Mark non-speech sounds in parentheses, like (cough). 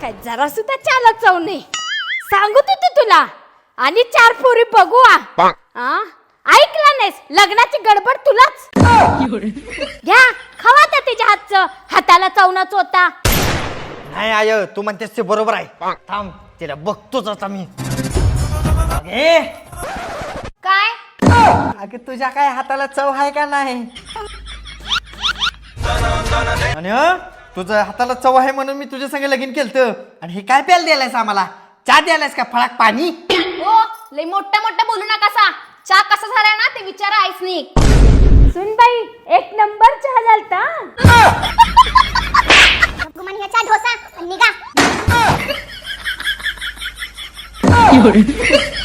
काय जरा सुद्धा चालत जाऊ नये. सांगत होते तुला. आणि चार पोरी बघू आ. आ? ऐकला नाहीस? लग्नाची गडबड तुलाच? घ्या खवा त्या तिच्या हातचं. हाताला चवनाच होता. नाही आय तू म्हणतेस ते बरोबर आहे. थांब तिला बघतोच आता मी. ए अगे तुझ्या काय हाताला चव आहे का नाही? आणि हं, तुझं हाताला चव आहे म्हणून मी तुझ्या संग लगीन केलं आणि हे काय प्यायला द्यायलायस आम्हाला? चहा द्यायलायस का? फळाक पाणी? हो लय मोठ्या मोठ्या बोलू नका सा. चहा कसा झालाय ना ते विचारा नाही सुनबाई एक नंबर चहा झालता. गुमान ह्याचा डोसा आणि निघा. (laughs)